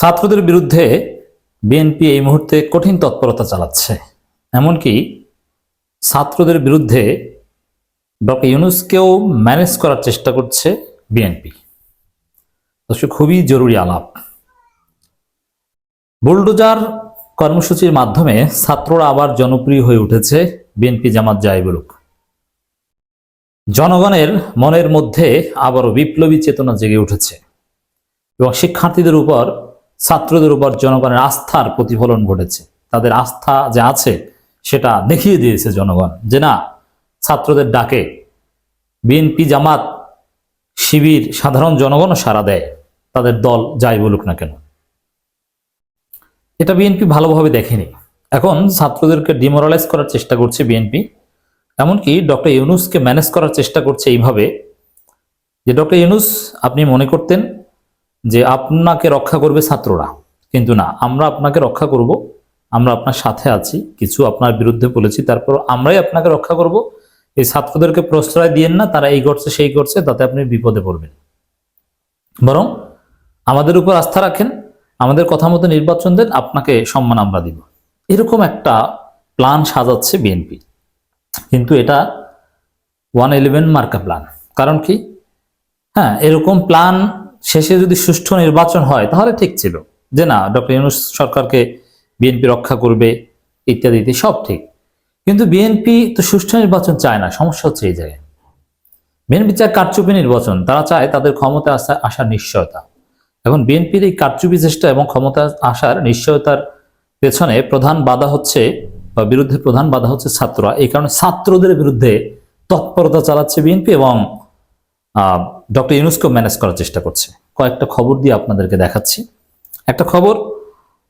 ছাত্রদের বিরুদ্ধে বিএনপি এই মুহূর্তে কঠিন তৎপরতা চালাচ্ছে। এমনকি ছাত্রদের বিরুদ্ধে ডক্টর ইউনুসকেও ম্যানেজ করার চেষ্টা করছে বিএনপি। দর্শক, খুবই জরুরি আলাপ। বুলডোজার কর্মসূচির মাধ্যমে ছাত্ররা আবার জনপ্রিয় হয়ে উঠেছে বিএনপি জামাত যাই বলুক জনগণের মনের মধ্যে আবারও বিপ্লবী চেতনা জেগে উঠেছে এবং শিক্ষার্থীদের উপর ছাত্রদের উপর জনগণের আস্থার প্রতিফলন ঘটেছে। তাদের আস্থা যে আছে, সেটা দেখিয়ে দিয়েছে জনগণ যে না, ছাত্রদের ডাকে বিএনপি জামাত, শিবির, সাধারণ জনগণও সাড়া দেয়। তাদের দল যাই বলুক না কেন। এটা বিএনপি ভালোভাবে দেখেনি। এখন ছাত্রদেরকে ডিমোরালাইজ করার চেষ্টা করছে বিএনপি। এমনকি ডক্টর ইউনুসকে ম্যানেজ করার চেষ্টা করছে এইভাবে যে, ডক্টর ইউনুস, আপনি মনে করতেন যে আপনাকে রক্ষা করবে ছাত্ররা। কিন্তু না, আমরা আপনাকে রক্ষা করব, আমরা আপনার সাথে আছি, কিছু আপনার বিরুদ্ধে বলেছি, তারপর আমরাই আপনাকে রক্ষা করব। এই ছাত্রদেরকে প্রশ্রয় দিয়েন না, তারা এই করছে, সেই করছে, তাতে আপনি বিপদে পড়বেন। বরং আমাদের উপর আস্থা রাখেন, আমাদের কথা মতো নির্বাচন দেন, আপনাকে সম্মান আমরা দিব। এরকম একটা প্ল্যান সাজাচ্ছে বিএনপি। কিন্তু এটা ওয়ান ইলেভেন মার্কা প্ল্যান। কারণ কি? হ্যাঁ এরকম প্ল্যান শেষে যদি সুষ্ঠু নির্বাচন হয়, তাহলে ঠিক ছিল। যে না, ডক্টর ইউনুস সরকারকে বিএনপি রক্ষা করবে, ইত্যাদি সব ঠিক। কিন্তু বিএনপি তো সুষ্ঠু নির্বাচন চায় না, সমস্যা হচ্ছে এই জায়গায়। বিএনপি চায় কারচুপি নির্বাচন, তারা চায় তাদের ক্ষমতা আসা, আসার নিশ্চয়তা। এখন বিএনপির এই কারচুপি চেষ্টা এবং ক্ষমতা আসার নিশ্চয়তার পেছনে প্রধান বাধা হচ্ছে, বা বিরুদ্ধে প্রধান বাধা হচ্ছে ছাত্ররা। এই কারণে ছাত্রদের বিরুদ্ধে তৎপরতা চালাচ্ছে বিএনপি এবং ডক্টর ইউনুসকে ম্যানেজ করার চেষ্টা করছে। কয়েকটা খবর দিয়ে আপনাদেরকে দেখাচ্ছি। একটা খবর,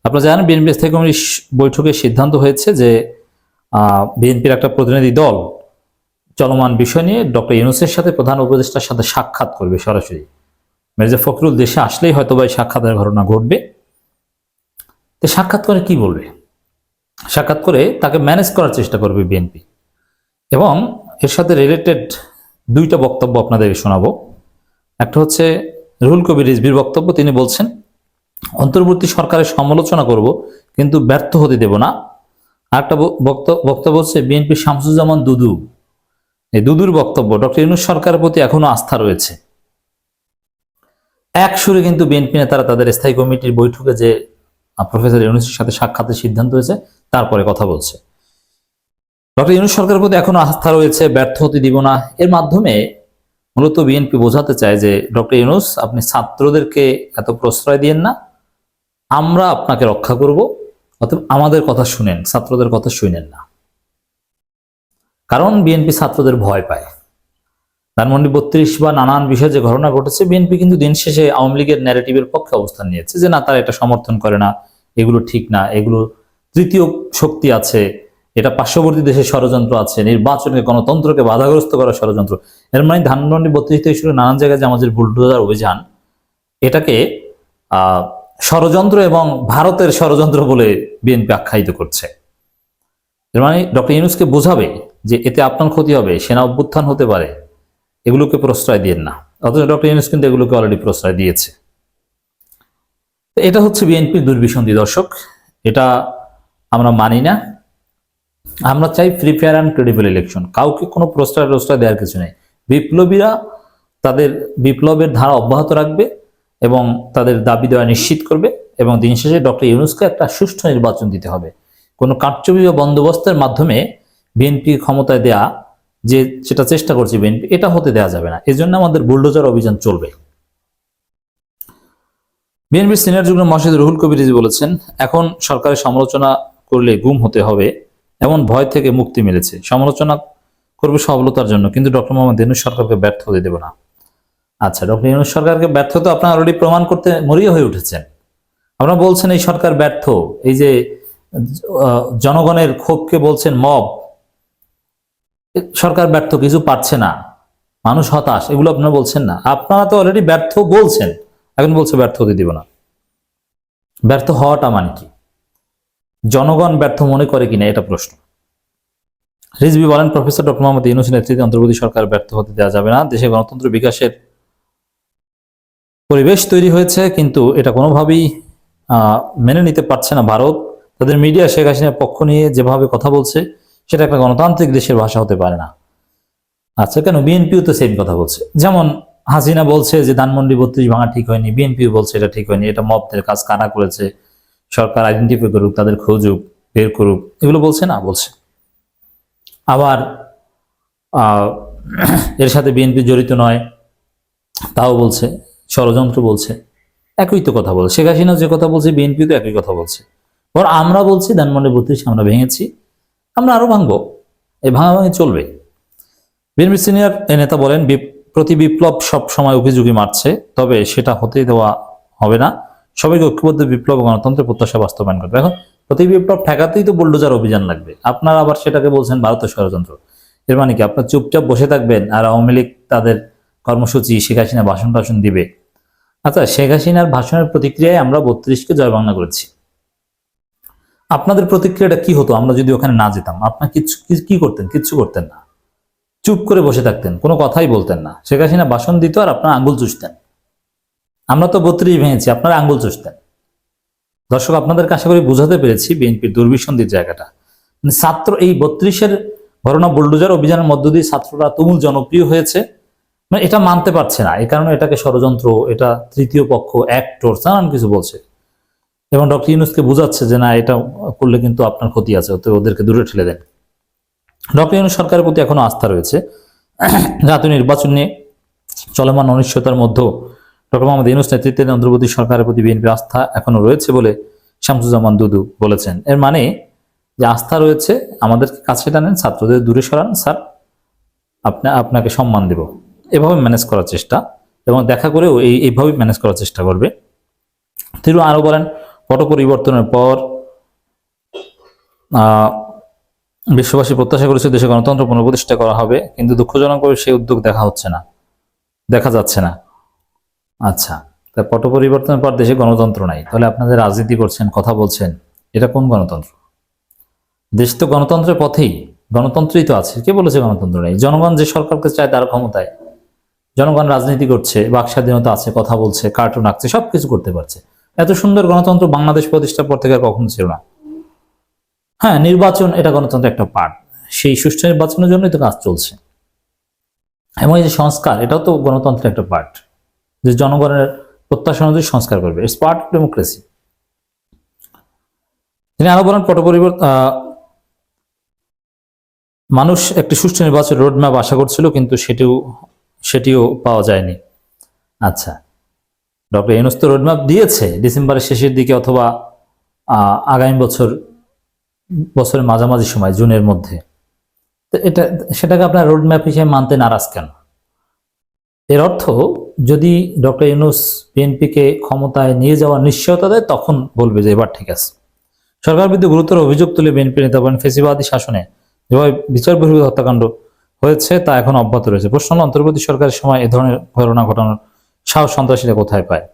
আপনারা জানেন, বিএনপি স্থায়ী কমিটির বৈঠকে সিদ্ধান্ত হয়েছে যে বিএনপির একটা প্রতিনিধি দল চলমান বিষয় নিয়ে ডক্টর ইউনুসের সাথে প্রধান উপদেষ্টার সাথে সাক্ষাৎ করবে সরাসরি। মির্জা ফখরুল দেশে আসলেই হয়তো বা এই সাক্ষাতের ঘটনা ঘটবে। তো সাক্ষাৎ করে কি বলবে? সাক্ষাৎ করে তাকে ম্যানেজ করার চেষ্টা করবে বিএনপি। এবং এর সাথে রিলেটেড দুইটা বক্তব্য আপনাদের শোনাবো। একটা হচ্ছে রুহুল কবির রিজবির বক্তব্য, তিনি বলছেন, অন্তর্বর্তী সরকারের সমালোচনা করব, কিন্তু ব্যর্থ হতে দেব না। আরেকটা বক্তব্য হচ্ছে বিএনপি শামসুজ্জামান দুদু। এই দুদুর বক্তব্য, ডক্টর ইউনুস সরকারের প্রতি এখনও আস্থা রয়েছে। এক সুরে কিন্তু বিএনপি নেতারা তাদের স্থায়ী কমিটির বৈঠকে যে প্রফেসর ইউনুসের সাথে সাক্ষাতের সিদ্ধান্ত হয়েছে, তারপরে কথা বলছে। ডক্টর ইউনুস সরকারের প্রতি এখনও আস্থা রয়েছে, ব্যর্থ হতে দিব না। এর মাধ্যমে মূলত বিএনপি বোঝাতে চায় যে, ডক্টর ইউনুস, আপনি ছাত্রদেরকে এত প্রশ্রয় দিয়েন না। আমরা আপনাকে রক্ষা করব অথবা আমাদের কথা শুনেন, ছাত্রদের কথা শুনেন না। কারণ বিএনপি ছাত্রদের ভয় পায়। ধানমন্ডি বত্রিশ বা নানান বিষয়ে যে ঘটনা ঘটেছে, বিএনপি কিন্তু দিন শেষে আওয়ামী লীগের ন্যারেটিভের পক্ষে অবস্থান নিয়েছে যে, না, তারা এটা সমর্থন করে না, এগুলো ঠিক না, এগুলো তৃতীয় শক্তি আছে এটা পার্শ্ববর্তী দেশের ষড়যন্ত্র আছে। নির্বাচনে গণতন্ত্রকে বাধাগ্রস্ত করার ষড়যন্ত্র। এর মানে ধানমন্ডি বত্রিশ থেকে শুরু নানান জায়গায় যে আমাদের বুলডোজার অভিযান, এটাকে ষড়যন্ত্র এবং ভারতের ষড়যন্ত্র বলে বিএনপি আখ্যায়িত করছে। এর মানে ডক্টর ইউনুসকে বোঝাবে যে এতে আপনার ক্ষতি হবে, সেনা অভ্যুত্থান হতে পারে, এগুলোকে প্রশ্রয় দিয়েন না। অথচ ডক্টর ইউনুস কিন্তু এগুলোকে অলরেডি প্রশ্রয় দিয়েছে। এটা হচ্ছে বিএনপির দুর্বিসন্ধি দর্শক। এটা আমরা মানি না। আমরা চাই free fair and credible election কাউকে কোনো প্রশ্রয় প্রশ্রয় দেওয়ার কিছু নেই। বিপ্লবীরা তাদের বিপ্লবের ধারা অব্যাহত রাখবে এবং তাদের দাবি দেওয়া নিশ্চিত করবে এবং দিন শেষে ডক্টর ইউনুসকে একটা সুষ্ঠু নির্বাচন দিতে হবে। কোনো কারচুপি বা বন্দোবস্তের মাধ্যমে বিএনপি ক্ষমতায় দেয়া যে সেটা চেষ্টা করছে বিএনপি এটা হতে দেওয়া যাবে না। এই জন্য আমাদের বুলডোজার অভিযান চলবে। বিএনপির সিনিয়র যুগ্ম মহাসচিব রুহুল কবির বলেছেন, এখন সরকারের সমালোচনা করলে গুম হতে হবে। এমন ভয় থেকে মুক্তি মিলেছে। সমালোচনা করবে সফলতার জন্য, কিন্তু ডক্টর মোহাম্মদ ইউনুস সরকারকে ব্যর্থ হতে দেব না। আচ্ছা ডক্টর ইউনুস সরকারকে ব্যর্থ তো আপনারা অলরেডি প্রমাণ করতে মরিয়া হয়ে উঠেছেন। আপনারা বলছেন এই সরকার ব্যর্থ। এই যে জনগণের ক্ষোভকে বলছেন মব। সরকার ব্যর্থ, কিছু পারছে না। মানুষ হতাশ, এগুলো আপনারা বলছেন না। আপনারা তো অলরেডি ব্যর্থ বলছেন। এখন বলছে ব্যর্থ হতে দিব না। ব্যর্থ হওয়াটা মানে কি? জনগণ ব্যর্থ মনে করে কিনা এটা প্রশ্ন। রিজবি বলেন, প্রফেসর ডক্টর মোহাম্মদ ইউনুস নেতৃত্বে অন্তর্বর্তী সরকার ব্যর্থ হতে দেওয়া যাবে না। দেশে গণতন্ত্র বিকাশের পরিবেশ তৈরি হয়েছে, কিন্তু এটা কোনোভাবেই মেনে নিতে পারছে না ভারত। তাদের মিডিয়া শেখ হাসিনার পক্ষ নিয়ে যেভাবে কথা বলছে, সেটা একটা গণতান্ত্রিক দেশের ভাষা হতে পারে না। আচ্ছা কেন? বিএনপিও তো সেম কথা বলছে। যেমন হাসিনা বলছে যে ধানমন্ডি বত্রিশ ভাঙা ঠিক হয়নি, বিএনপিও বলছে এটা ঠিক হয়নি, এটা মবদের কাজ কারা করেছে। সরকার আইডেন্টিফাই করুক, তাদের খোঁজুক, বের করুক, এগুলো বলছে না, বলছে। আবার এর সাথে বিএনপি জড়িত নয়, তাও বলছে, ষড়যন্ত্র বলছে, একই তো কথা বলছে। শেখ হাসিনা যে কথা বলছে, বিএনপি তো একই কথা বলছে। ওর আমরা বলছি, ধানমন্ডি বত্রিশ আমরা ভেঙেছি, আমরা আরও ভাঙবো, এই ভাঙাভাঙি চলবে। বিএনপি সিনিয়র এই নেতা বলেন প্রতি বিপ্লব সব সময় অভিযোগী মারছে, তবে সেটা হতেই দেওয়া হবে না। সবাইকে ঐক্যবদ্ধ বিপ্লব গণতন্ত্রের প্রত্যাশা বাস্তবায়ন করবে। এখন প্রতি বিপ্লব ঠেকাতেই তো বুলডোজার অভিযান লাগবে। আপনারা আবার সেটাকে বলছেন ভারতের ষড়যন্ত্র। এর মানে কি? আপনার চুপচাপ বসে থাকবেন আর আওয়ামী লীগ তাদের কর্মসূচি শেখ হাসিনা ভাষণ টাষণ দিবে। আচ্ছা শেখ হাসিনার ভাষণের প্রতিক্রিয়ায় আমরা বত্রিশকে জয় বাংলা করেছি। আপনাদের প্রতিক্রিয়াটা কি হতো? আমরা যদি ওখানে না যেতাম, আপনার কিছু কি- করতেন? কিচ্ছু করতেন না। চুপ করে বসে থাকতেন, কোনো কথাই বলতেন না। শেখ হাসিনা ভাষণ দিত আর আপনার আঙ্গুল চুষতেন। আমরা তো বত্রিশ ভেঙেছি, আপনারা আঙ্গুল চুষতেন। দর্শক আপনাদেরকে আশা করি বুঝাতে পেরেছি বিএনপির দুর্বিসন্ধির জায়গাটা। মানে ছাত্র, এই বত্রিশের ঘটনা বুলডোজার অভিযানের মধ্য দিয়ে ছাত্ররা তুমুল জনপ্রিয় হয়েছে। মানে এটা মানতে পারছে না এই কারণে এটাকে ষড়যন্ত্র, এটা তৃতীয় পক্ষ অ্যাক্টর নানান কিছু বলছে। এবং ডক্টর ইউনুসকে বোঝাচ্ছে যে না, এটা করলে কিন্তু আপনার ক্ষতি আছে তো ওদেরকে দূরে ঠেলে দেন। ডক্টর ইউনুস সরকারের প্রতি এখনও আস্থা রয়েছে। জাতীয় নির্বাচন নিয়ে চলমান অনিশ্চয়তার মধ্যেও ডক্টর মোহাম্মদ ইউনুস নেতৃত্বের অন্তর্বর্তী সরকারের প্রতি বিএনপির আস্থা এখনও রয়েছে বলে শামসুজ্জামান দুদু বলেছেন। এর মানে যে আস্থা রয়েছে, আমাদেরকে কাছে টানেন, ছাত্রদের দূরে সরান, স্যার, আপনি, আপনাকে সম্মান দেব। এভাবে ম্যানেজ করার চেষ্টা এবং দেখা করেও এই এইভাবে ম্যানেজ করার চেষ্টা করবে। তিনি আরও বলেন, পট পরিবর্তনের পর বিশ্ববাসী প্রত্যাশা করেছে দেশে গণতন্ত্র পুনঃপ্রতিষ্ঠা করা হবে, কিন্তু দুঃখজনকভাবে সেই উদ্যোগ দেখা হচ্ছে না, দেখা যাচ্ছে না। আচ্ছা তা পট পরিবর্তনের পর দেশে গণতন্ত্র নাই। তাহলে আপনাদের রাজনীতি করছেন, কথা বলছেন, এটা কোন গণতন্ত্র? দেশ তো গণতন্ত্রের পথেই, গণতন্ত্রই তো আছে। কে বলেছে গণতন্ত্র নেই? জনগণ যে সরকারকে চায় তার ক্ষমতায়। জনগণ রাজনীতি করছে, বাক স্বাধীনতা আছে, কথা বলছে কার্টুন আঁকছে, সবকিছু করতে পারছে। এত সুন্দর গণতন্ত্র বাংলাদেশ প্রতিষ্ঠার পর থেকে কখনো ছিল না। হ্যাঁ নির্বাচন এটা গণতন্ত্রের একটা পার্ট সেই সুষ্ঠু নির্বাচনের জন্যই তো কাজ চলছে। এবং এই যে সংস্কার, এটাও তো গণতন্ত্রের একটা পার্ট যে জনগণের প্রত্যাশা অনুযায়ী সংস্কার করবে। ইটস পার্ট অফ ডেমোক্রেসি তিনি আরও বলেন পট মানুষ একটি সুষ্ঠু নির্বাচন রোডম্যাপ আশা করছিল, কিন্তু সেটিও সেটিও পাওয়া যায়নি। আচ্ছা। ডক্টর ইউনুস তো রোডম্যাপ দিয়েছে ডিসেম্বরের শেষের দিকে অথবা আগামী বছর, বছরের মাঝামাঝি সময়, জুনের মধ্যে। তো এটা সেটাকে আপনার রোডম্যাপ হিসেবে মানতে নারাজ কেন? এর অর্থ, যদি ডক্টর ইউনুস বিএনপিকে ক্ষমতায় নিয়ে যাওয়ার নিশ্চয়তা দেয়, তখন বলবে যে এবার ঠিক আছে। সরকার বিরুদ্ধে গুরুতর অভিযোগ তুলে বিএনপি নেতা বলেন, ফেসিবাদী শাসনে যেভাবে বিচার বহির্ভূত হত্যাকাণ্ড হয়েছে, তা এখন অব্যাহত রয়েছে। প্রশ্ন অন্তর্বর্তী সরকারের সময় এ ধরনের ঘটনা ঘটানোর সাহস সন্ত্রাসীরা কোথায় পায়?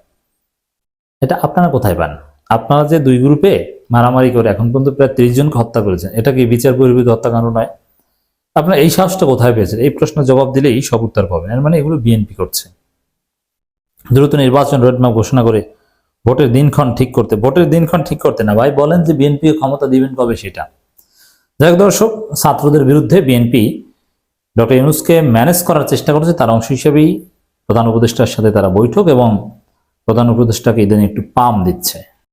এটা আপনারা কোথায় পান? আপনারা যে দুই গ্রুপে মারামারি করে এখন পর্যন্ত প্রায় তিরিশ জনকে হত্যা করেছেন, এটা কি বিচার বহির্ভূত হত্যাকাণ্ড নয়? আপনারা এই সাহসটা কোথায় পেয়েছেন? এই প্রশ্ন জবাব দিলেই সব উত্তর পাবেন। এর মানে এগুলো বিএনপি করছে। দ্রুত নির্বাচন রোডম্যাপ ঘোষণা করে ভোটের দিনক্ষণ ঠিক করতে। ভোটের দিনক্ষণ ঠিক করতে না, ভাই বলেন যে বিএনপি ক্ষমতা দিবেন কবে সেটা। যাই দর্শক, ছাত্রদের বিরুদ্ধে বিএনপি ডক্টর ইউনুসকে ম্যানেজ করার চেষ্টা করেছে। তার অংশ হিসেবেই প্রধান উপদেষ্টার সাথে তারা বৈঠক এবং প্রধান উপদেষ্টাকে ইদানিং একটু পাম দিচ্ছে।